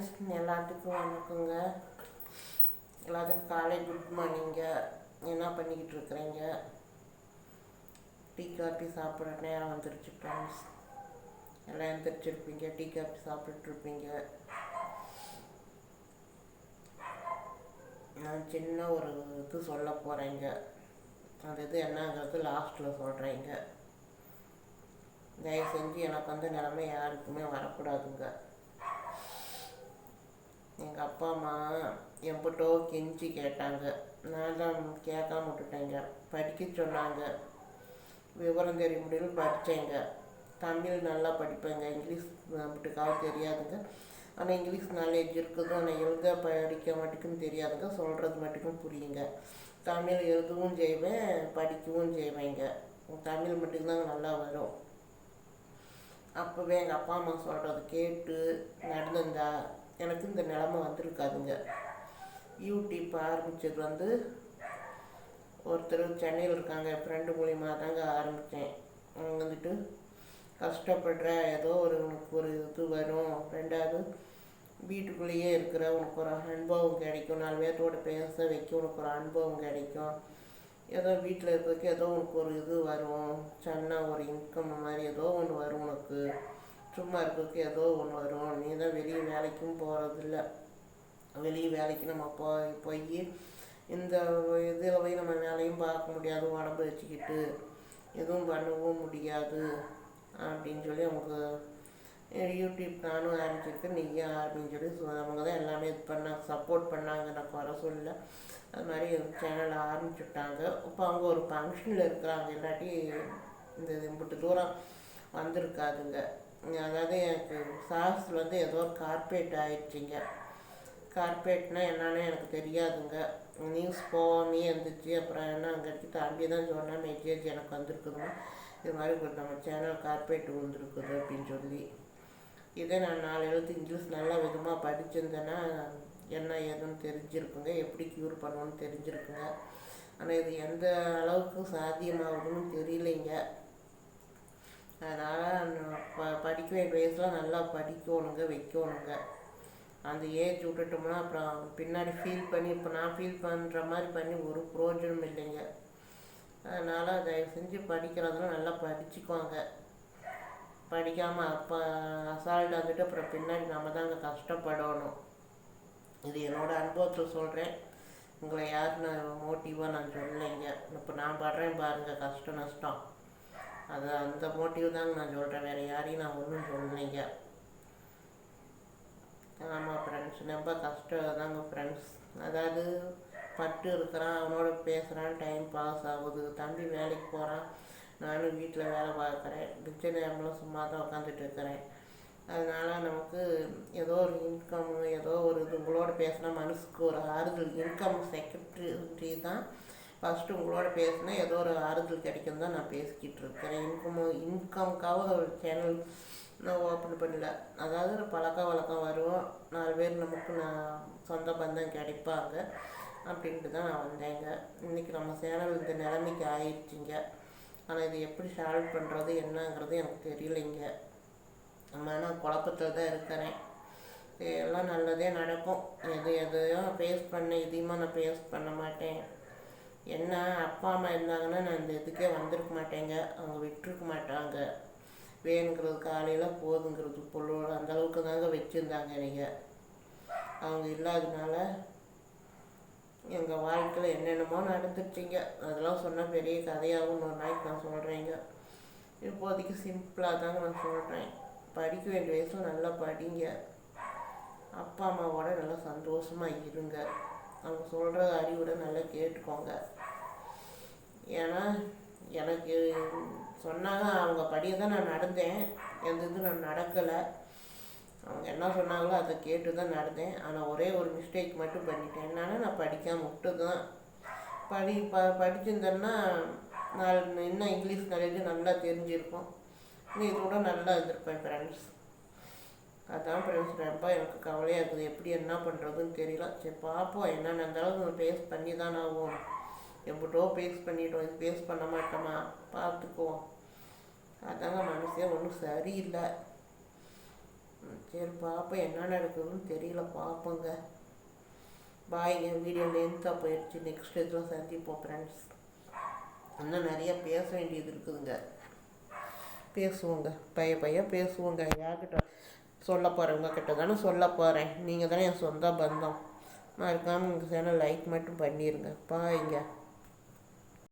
Friends எல்லாத்துக்கும் வணக்கங்க எல்லாத்துக்கும் காலை குட் மார்னிங்க என்ன பண்ணிக்கிட்டு இருக்கிறீங்க? டீ காஃபி சாப்பிட்ற நேரம் வந்துருச்சு ஃப்ரெண்ட்ஸ் எல்லாம் எழுந்திரிச்சிருப்பீங்க டீ காஃபி சாப்பிட்டுருப்பீங்க நான் சின்ன ஒரு இது சொல்ல போகிறேங்க அந்த இது என்னங்கிறது லாஸ்ட்டில் சொல்கிறேங்க தயவு செஞ்சு எனக்கு வந்து நிலமை யாருக்குமே வரக்கூடாதுங்க. எங்கள் அப்பா அம்மா எம்பிட்டோ கெஞ்சி கேட்டாங்க. நான் தான் கேட்காம விட்டுட்டேங்க. படிக்க சொன்னாங்க. விவரம் தெரிய முடியல படித்தேங்க தமிழ் நல்லா படிப்பேங்க. இங்கிலீஷ் நம்மட்டுக்காக தெரியாதுங்க. ஆனால் இங்கிலீஷ் நாலேஜ் இருக்குது. ஆனால் எழுத படிக்க மட்டுக்கும் தெரியாதுங்க. சொல்கிறது மட்டுக்கும் புரியுங்க. தமிழ் எழுதவும் செய்வேன் படிக்கவும் செய்வேங்க. தமிழ் மட்டும்தாங்க நல்லா வரும். அப்போவே எங்கள் அப்பா அம்மா சொல்கிறது கேட்டு நடந்திருந்தா எனக்கு இந்த நிலமை வந்திருக்காதுங்க. யூடியூப் ஆரம்பித்தது வந்து ஒருத்தர் சென்னையில் இருக்காங்க என் ஃப்ரெண்டு மூலியமாக தாங்க ஆரம்பித்தேன் அவங்க வந்துட்டு கஷ்டப்படுற ஏதோ ஒரு உனக்கு ஒரு இது வரும். ரெண்டாவது வீட்டுக்குள்ளேயே இருக்கிற உனக்கு ஒரு அனுபவம் கிடைக்கும். நாலு பேர்த்தோட பேச வைக்க உனக்கு ஒரு அனுபவம் கிடைக்கும். ஏதோ வீட்டில் இருக்கிறதுக்கு ஏதோ உனக்கு ஒரு இது வரும் சன்னா ஒரு இன்கம் மாதிரி ஏதோ ஒன்று வரும் உனக்கு. சும்மா இருக்கிறதுக்கு ஏதோ ஒன்று வரும். நீ தான் வெளியே வேலைக்கும் போகிறதில்ல வெளியே வேலைக்கு நம்ம போய் போய் இந்த இதில் போய் நம்ம வேலையும் பார்க்க முடியாது உடம்பு வச்சுக்கிட்டு எதுவும் பண்ணவும் முடியாது அப்படின்னு சொல்லி அவங்களுக்கு யூடியூப் நானும் ஆரம்பிச்சிருக்கேன் நீயும் ஆரம்பின்னு சொல்லி அவங்க தான் எல்லாமே இது பண்ணாங்க சப்போர்ட் பண்ணாங்க நான் குறை சொல்ல அது மாதிரி சேனல் ஆரம்பிச்சுட்டாங்க. இப்போ அவங்க ஒரு ஃபங்க்ஷனில் இருக்கிறாங்க. இல்லாட்டி இந்த இம்புட்டு தூரம் வந்திருக்காதுங்க. அதாவது எனக்கு சாஸ்தில் வந்து ஏதோ ஒரு கார்பரேட் ஆயிடுச்சுங்க. கார்பரேட்னா என்னன்னு எனக்கு தெரியாதுங்க. நியூஸ் போகாமே இருந்துச்சு. அப்புறம் என்ன அங்கே தம்பி தான் சொன்னால் மெசேஜ் எனக்கு வந்திருக்குதுங்க. இது மாதிரி நம்ம சேனல் கார்பரேட் விழுந்துருக்குது அப்படின்னு சொல்லி. இதே நான் நாலு எழுத்து இங்கிலீஷ் நல்ல விதமாக படிச்சிருந்தேன்னா என்ன ஏதுன்னு தெரிஞ்சிருக்குங்க எப்படி க்யூர் பண்ணணும்னு தெரிஞ்சிருக்குங்க. ஆனால் இது எந்த அளவுக்கு சாத்தியமாகுதுன்னு தெரியலைங்க. அதனால் ப படிக்க வேண்டிய வயசில் நல்லா படிக்கணுங்க வைக்கணுங்க. அந்த ஏஜ் விட்டுட்டோம்னா அப்புறம் பின்னாடி ஃபீல் பண்ணி இப்போ நான் ஃபீல் பண்ணுற மாதிரி பண்ணி ஒரு ப்ரோஜனம் இல்லைங்க. அதனால் தயவு செஞ்சு படிக்கிறதெல்லாம் நல்லா படிச்சுக்குவாங்க படிக்காமல் அப்போ அசால்ட் வந்துட்டு அப்புறம் பின்னாடி நம்ம தாங்க கஷ்டப்படணும். இது என்னோடய அனுபவத்தில் சொல்கிறேன் உங்களை யார் நான் மோட்டிவாக நான் சொல்லலைங்க. இப்போ நான் படுறேன் பாருங்கள் கஷ்டம் நஷ்டம். அது அந்த மோட்டிவ் தாங்க நான் சொல்கிறேன் வேறு யாரையும் நான் ஒன்றும் சொல்லலைங்க. ஆமாம் ஃப்ரெண்ட்ஸ் ரொம்ப கஷ்டம். தாங்க ஃப்ரெண்ட்ஸ் அதாவது பட்டு இருக்கிறான் அவனோட பேசுகிறான் டைம் பாஸ் ஆகுது. தம்பி வேலைக்கு போகிறான் நானும் வீட்டில் வேலை பார்க்குறேன். மிச்ச நேரம்லாம் சும்மா தான் உட்காந்துட்டு இருக்கிறேன் அதனால் நமக்கு ஏதோ ஒரு இன்கம் ஏதோ ஒரு இது உங்களோட பேசினா மனசுக்கு ஒரு ஆறுதல். இன்கம் செக்ரட்டரி தான் ஃபஸ்ட்டு உங்களோட பேசினா ஏதோ ஒரு ஆறுதல் கிடைக்கும் தான் நான் பேசிக்கிட்டு இருக்கிறேன் இன்கம் இன்கம்க்காக ஒரு சேனல் நான் ஓப்பன் பண்ணல. அதாவது பழக்க வழக்கம் வரும். நாலு பேர் நமக்கு நான் சொந்த பந்தம் கிடைப்பாங்க. அப்படின்ட்டு தான் நான் வந்தேங்க. இன்றைக்கி நம்ம சேனல் இந்த நிலைமைக்கு ஆயிடுச்சிங்க. ஆனால் இது எப்படி சால்வ் பண்ணுறது என்னங்கிறது எனக்கு தெரியலைங்க. நம்ம நான் குழப்பத்தில் தான் இருக்கிறேன். இது எல்லாம் நல்லதே நடக்கும். எது எதையோ ஃபேஸ் பண்ண இதையுமா நான் ஃபேஸ் பண்ண மாட்டேன். என்ன அப்பா அம்மா இருந்தாங்கன்னா நான் இந்த இதுக்கே வந்திருக்க மாட்டேங்க. அவங்க விட்டுருக்க மாட்டாங்க. வேணுங்கிறது காலையில் போதுங்கிறது பொருளோட அந்த அளவுக்கு தாங்க வச்சுருந்தாங்க நீங்கள் அவங்க இல்லாததுனால எங்கள் வாழ்க்கையில் என்னென்னமோ நடந்துச்சுங்க அதெல்லாம் சொன்னால் பெரிய கதையாகவும் ஒரு நாளைக்கு நான் சொல்கிறேங்க இப்போதைக்கு சிம்பிளாக தாங்க நான் சொல்கிறேன் படிக்க வேண்டிய வயசில் நல்லா படிங்க. அப்பா அம்மாவோட நல்லா சந்தோஷமாக இருங்க. அவங்க சொல்கிற அறிவுரை நல்லா கேட்டுக்கோங்க. ஏன்னா எனக்கு சொன்னாங்க அவங்க படியை தான் நான் நடந்தேன். எந்த இது நான் நடக்கலை. அவங்க என்ன சொன்னாங்களோ அதை கேட்டு தான் நடந்தேன். ஆனால் ஒரே ஒரு மிஸ்டேக் மட்டும் பண்ணிட்டேன். என்னன்னா நான் படிக்காமல் விட்டது தான் படி ப படிச்சிருந்தேன்னா நான் இன்னும் இங்கிலீஷ் நாலேஜ் நல்லா தெரிஞ்சிருக்கும். நீ கூட நல்லா இருந்திருப்பேன் ஃப்ரெண்ட்ஸ் அதான் ஃப்ரெண்ட்ஸ் ரொம்ப எனக்கு கவலையாக இருக்குது. எப்படி என்ன பண்ணுறதுன்னு தெரியல. சரி பார்ப்போம் என்ன இருந்தாலும் ஃபேஸ் பண்ணி தான் ஆகும் எப்படோ ஃபேஸ் பண்ணிட்டோம். இது ஃபேஸ் பண்ண மாட்டோமா? பார்த்துக்குவோம். அதாங்க மனசே. ஒன்றும் சரியில்லை. சரி பார்ப்போம் என்ன நடக்குதுன்னு தெரியல பார்ப்போங்க பாய்ங்க வீடியோ லென்த்தாக போயிடுச்சு. நெக்ஸ்ட் இதில் சந்திப்போம் ஃப்ரெண்ட்ஸ் இன்னும் நிறையா பேச வேண்டியது இருக்குதுங்க. பேசுவோங்க. பைய பைய பேசுவோங்க. யார்கிட்ட சொல்ல போகிறேன் உங்ககிட்ட தானே சொல்ல போகிறேன் நீங்கள் தானே என் சொந்த பந்தம். மறக்காமல் உங்கள் சேனல் லைக் மட்டும் பண்ணிடுங்க பாய்ங்க